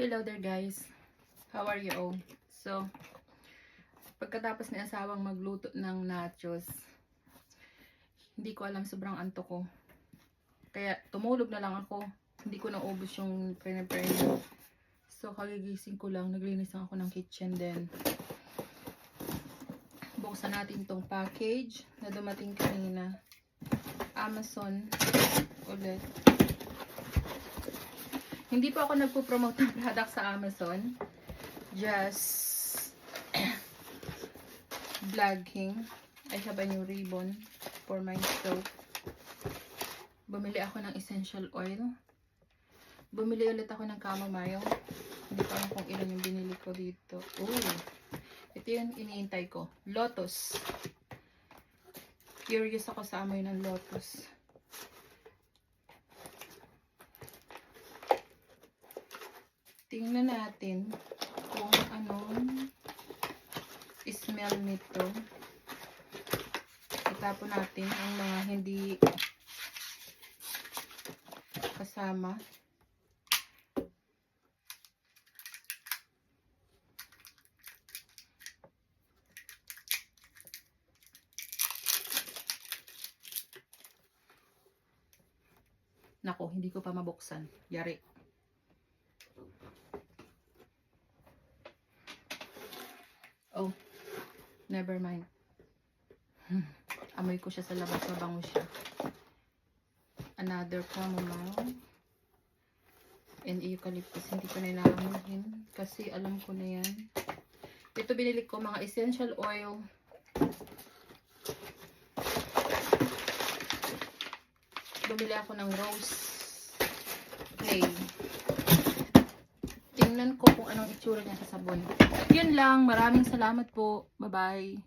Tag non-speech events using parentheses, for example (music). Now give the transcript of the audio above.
Hello there guys. How are you all? So, pagkatapos ni asawang magluto ng nachos, hindi ko alam sobrang anto ko. Kaya tumulog na lang ako. Hindi ko naubos yung niya. So, kagigising ko lang. Naglinis lang ako ng kitchen din. Buksan natin tong package na dumating kanina. Amazon ulit. Hindi pa ako nagpo-promote ng product sa Amazon. Just (clears throat) vlogging. I have a new ribbon for my soap. Bumili ako ng essential oil. Bumili ulit ako ng chamomile. Hindi ko alam kung ilan yung binili ko dito. Ooh. Ito yung iniintay ko. Lotus. Curious ako sa amoy ng lotus. Tingnan natin kung anong smell nito. Itapon natin ang mga hindi kasama. Nako, hindi ko pa mabuksan. Yari. Oh, never mind. Hmm, Amoy ko siya sa labas, mabango siya. Another chamomile. And eucalyptus, hindi ko na inaamoyin. Kasi alam ko na yan. Ito binili ko, mga essential oil. Bumili ako ng rose clay. Tingnan ko kung anong itsura niya sa sabon. Yun lang. Maraming salamat po. Bye-bye.